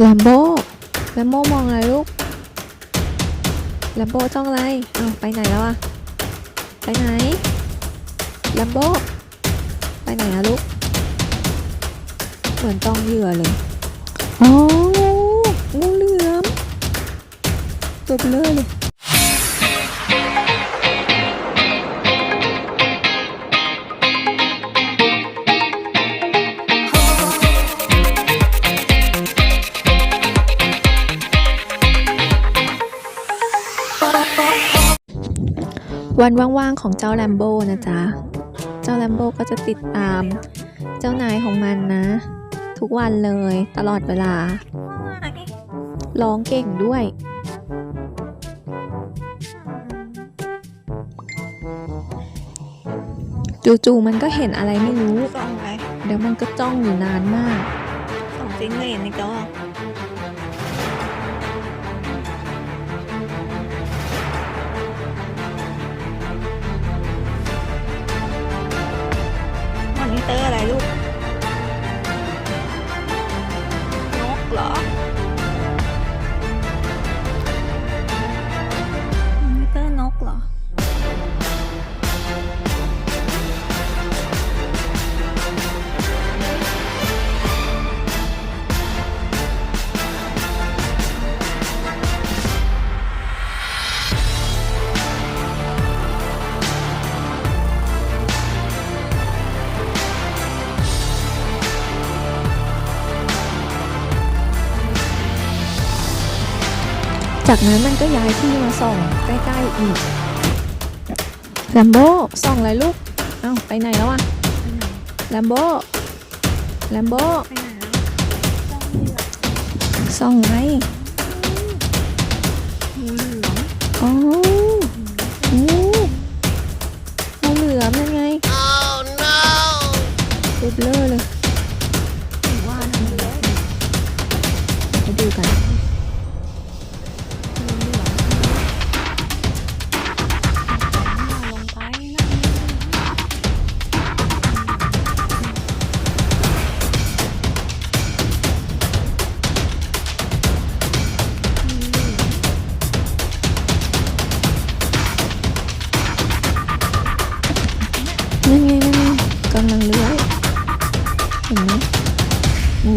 แลมโบ้แลมโบ้มองอะไรลูกแลมโบ้จ้องอะไรอ้าวไปไหนแล้วอะไปไหนแลมโบ้ไปไหนอะลูก เหมือนต้องเหยื่อเลยอ๋องูเหลือมตัวเบลอเลย วันว่างๆของเจ้าแลมโบ้นะจ๊ะ เจ้าแลมโบ้ก็จะติดตามเจ้านายของมันนะ ทุกวันเลยตลอดเวลา ร้องเก่งด้วย จู่ๆมันก็เห็นอะไรไม่รู้ส่องไปเดี๋ยวมันก็จ้องอยู่นานมากส่องจิ้งเหลนอีกแล้วอะมอ น จากนั้นมันก็ย้ายที่มาส่องใกล้ๆอีกแลมโบ้ส่องอะไรลูก เอ้าไปไหนแล้วอะแลมโบ้แลมโบ้ไปไหนแล้วส่องไงงูเหลือมอ๋อ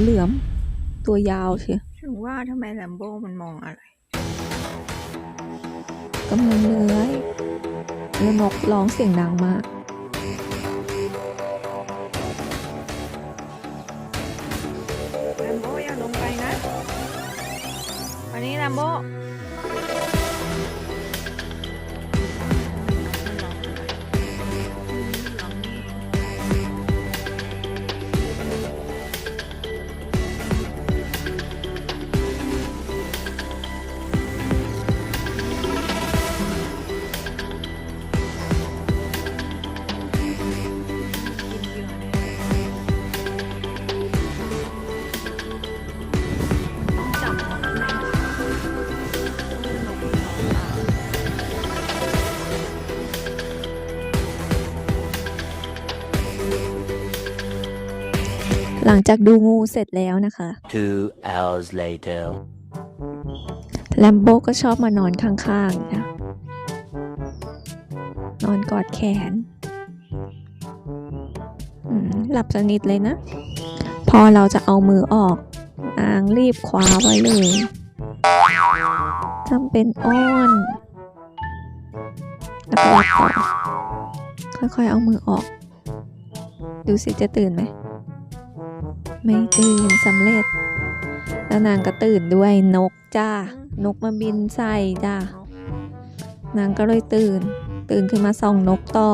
เหลือม ตัวยาวเชียวถึงว่าทำไมแลมโบ้มันมองอะไรกำลังเลื้อยแล้วนกร้องเสียงดังมากแลมโบ้อย่าลงไปนะ วันนี้แลมโบ้ หลังจากดูงูเสร็จแล้วนะคะ Two hours later. แลมโบก็ชอบมานอนข้างๆนะนอนกอดแขนอืมหลับสนิทเลยนะ พอเราจะเอามือออกนางรีบคว้าไว้เลยทำเป็นอ้อนแล้วก็หลับต่อค่อยๆเอามือออก ดูสิจะตื่นไหม ไม่ตื่นสำเร็จ แล้วนางก็ตื่นด้วยนกจ้านกมาบินใส่จ้านางก็เลยตื่น ตื่นขึ้นมาส่องนกต่อ